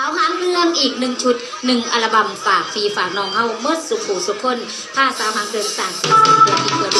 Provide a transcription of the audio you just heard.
าวหางเรื่องอีกหนึ่งชุดหนึ่งอัลบั้มฝากฟรีฝากน้องเฮาเมื่อสุขูสุขคนผ้าสาวหางเรื่องสารสีเสีงเดือนอีกคอน